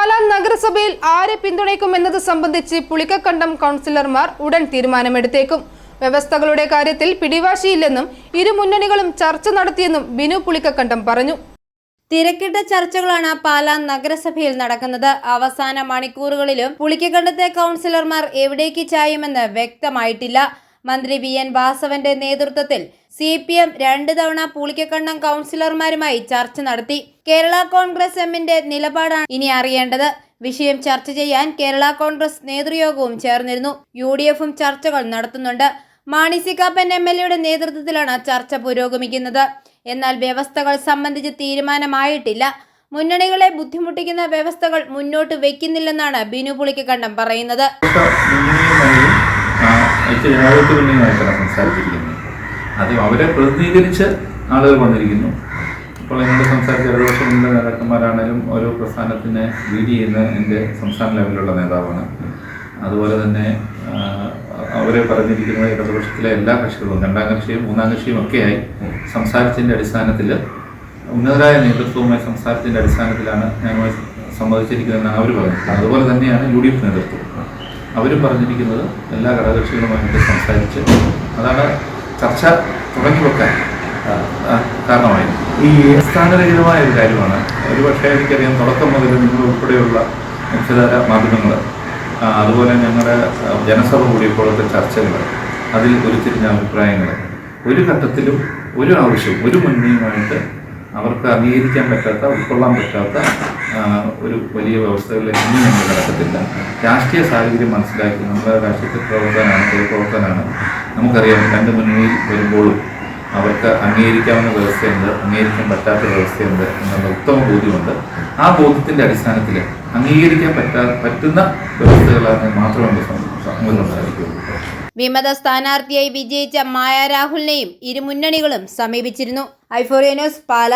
പാലാ നഗരസഭയിൽ ആരെ പിന്തുണയ്ക്കുമെന്നത് സംബന്ധിച്ച് പുളിക്കക്കണ്ടം കൗൺസിലർമാർ ഉടൻ തീരുമാനമെടുത്തേക്കും. വ്യവസ്ഥകളുടെ കാര്യത്തിൽ പിടിവാശിയില്ലെന്നും ഇരു മുന്നണികളും ചർച്ച നടത്തിയെന്നും ബിനു പുളിക്കക്കണ്ടം പറഞ്ഞു. തിരക്കിട്ട ചർച്ചകളാണ് പാലാ നഗരസഭയിൽ നടക്കുന്നത്. അവസാന മണിക്കൂറുകളിലും പുളിക്കക്കണ്ടത്തെ കൗൺസിലർമാർ എവിടേക്ക് ചായുമെന്ന് വ്യക്തമായിട്ടില്ല. മന്ത്രി വി എൻ വാസവന്റെ നേതൃത്വത്തിൽ സി പി എം രണ്ട് തവണ പൂളിക്കക്കണ്ണം കൗൺസിലർമാരുമായി ചർച്ച നടത്തി. കേരള കോൺഗ്രസ് എമ്മിന്റെ നിലപാടാണ് ഇനി അറിയേണ്ടത്. വിഷയം ചർച്ച ചെയ്യാൻ കേരള കോൺഗ്രസ് നേതൃയോഗവും ചേർന്നിരുന്നു. യു ഡി എഫും ചർച്ചകൾ നടത്തുന്നുണ്ട്. മാണി എം എൽ എയുടെ നേതൃത്വത്തിലാണ് ചർച്ച പുരോഗമിക്കുന്നത്. എന്നാൽ വ്യവസ്ഥകൾ സംബന്ധിച്ച് തീരുമാനമായിട്ടില്ല. മുന്നണികളെ ബുദ്ധിമുട്ടിക്കുന്ന വ്യവസ്ഥകൾ മുന്നോട്ട് വെക്കുന്നില്ലെന്നാണ് ബിനു പുളിക്കക്കണ്ടം പറയുന്നത്. അത് അവരെ പ്രതിനിധീകരിച്ച് ആളുകൾ വന്നിരിക്കുന്നു. ഇപ്പോൾ എന്നോട് സംസാരിച്ച ഇടതുപക്ഷം മുന്നണി നേതാക്കന്മാരാണേലും ഓരോ പ്രസ്ഥാനത്തിനെ ലീഡ് ചെയ്യുന്ന എന്റെ സംസ്ഥാന ലെവലിലുള്ള നേതാവാണ്. അതുപോലെ തന്നെ അവരെ പറഞ്ഞിരിക്കുന്നത് ഇടതുപക്ഷത്തിലെ എല്ലാ കക്ഷികളും രണ്ടാം കക്ഷിയും മൂന്നാം കക്ഷിയും ഒക്കെയായി സംസാരിച്ചതിന്റെ അടിസ്ഥാനത്തിൽ ഉന്നതരായ നേതൃത്വവുമായി സംസാരത്തിന്റെ അടിസ്ഥാനത്തിലാണ് ഞാനുമായി സംബന്ധിച്ചിരിക്കുന്നതെന്നാണ് അവർ പറഞ്ഞത്. അതുപോലെ തന്നെയാണ് യു ഡി എഫ് നേതൃത്വം അവരും പറഞ്ഞിരിക്കുന്നത് എല്ലാ ഘടകകക്ഷികളുമായിട്ട് സംസാരിച്ച് അതാണ് ചർച്ച തുടങ്ങി കാരണമായി. ഈ അടിസ്ഥാനരഹിതമായ ഒരു കാര്യമാണ് ഒരുപക്ഷെ എനിക്കറിയാം തുടക്കം മുതൽ നിങ്ങൾ ഉൾപ്പെടെയുള്ള മുഖ്യധാര മാധ്യമങ്ങൾ അതുപോലെ ഞങ്ങളുടെ ജനസഭ കൂടിയപ്പോഴത്തെ ചർച്ചകൾ അതിൽ ഉരുത്തിരിഞ്ഞ അഭിപ്രായങ്ങൾ ഒരു ഘട്ടത്തിലും ഒരു ആവശ്യവും ഒരു മുന്നണിയുമായിട്ട് അവർക്ക് അംഗീകരിക്കാൻ പറ്റാത്ത ഉൾക്കൊള്ളാൻ പറ്റാത്ത ഒരു വലിയ വ്യവസ്ഥകളിലേക്ക് ഇനി നമ്മൾ കിടക്കത്തില്ല രാഷ്ട്രീയ സാഹചര്യം മനസ്സിലാക്കി നമ്മുടെ രാഷ്ട്രീയത്തിൽ പ്രവർത്തനമാണ് പൊതുപ്രവർത്തനമാണ് നമുക്കറിയാം രണ്ട് മുന്നണിയിൽ വരുമ്പോഴും അവർക്ക് അംഗീകരിക്കാവുന്ന വ്യവസ്ഥയുണ്ട് അംഗീകരിക്കാൻ പറ്റാത്ത വ്യവസ്ഥയുണ്ട് എന്നുള്ള ഉത്തമ ബോധ്യമുണ്ട്. ആ ബോധ്യത്തിന്റെ അടിസ്ഥാനത്തിൽ അംഗീകരിക്കാൻ പറ്റാ പറ്റുന്ന വ്യവസ്ഥകളാണ് മാത്രമേ മുന്നുണ്ടായിരിക്കുള്ളൂ വിമത സ്ഥാനാർത്ഥിയായി വിജയിച്ച മായ രാഹുലിനെയും ഇരുമുന്നണികളും സമീപിച്ചിരുന്നു. ഐഫോറിയ ന്യൂസ് പാല.